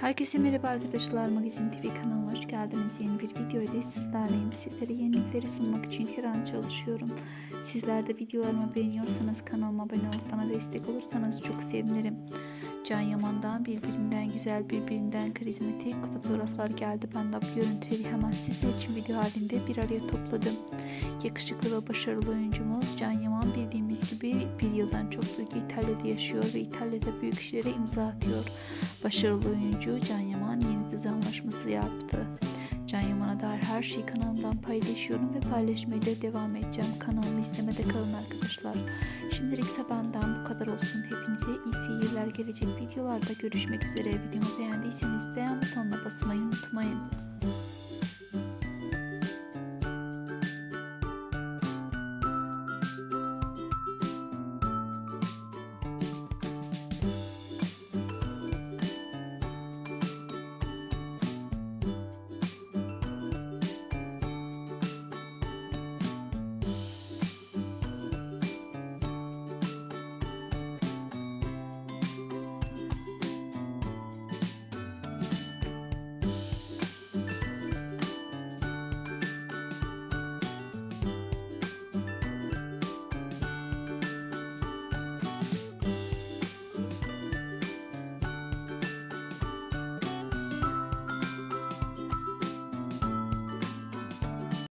Herkese merhaba arkadaşlar. Magazin TV kanalına hoş geldiniz. Yeni bir video ile sizlerleyim. Sizlere yenilikleri sunmak için her an çalışıyorum. Sizler de videolarımı beğeniyorsanız kanalıma abone olup bana destek olursanız çok sevinirim. Can Yaman'dan birbirinden güzel, birbirinden karizmatik fotoğraflar geldi. Ben de bu görüntüleri hemen sizler için video halinde bir araya topladım. Yakışıklı ve başarılı oyuncumuz Can Yaman gibi bir yıldan çoktur ki İtalya'da yaşıyor ve İtalya'da büyük işlere imza atıyor. Başarılı oyuncu Can Yaman yeni dizi anlaşması yaptı. Can Yaman'a dair her şeyi kanalımdan paylaşıyorum ve paylaşmaya da devam edeceğim. Kanalımı izlemede kalın arkadaşlar. Şimdilik benden bu kadar olsun. Hepinize iyi seyirler gelecek videolarda görüşmek üzere. Videomu beğendiyseniz beğen butonuna basmayı unutmayın.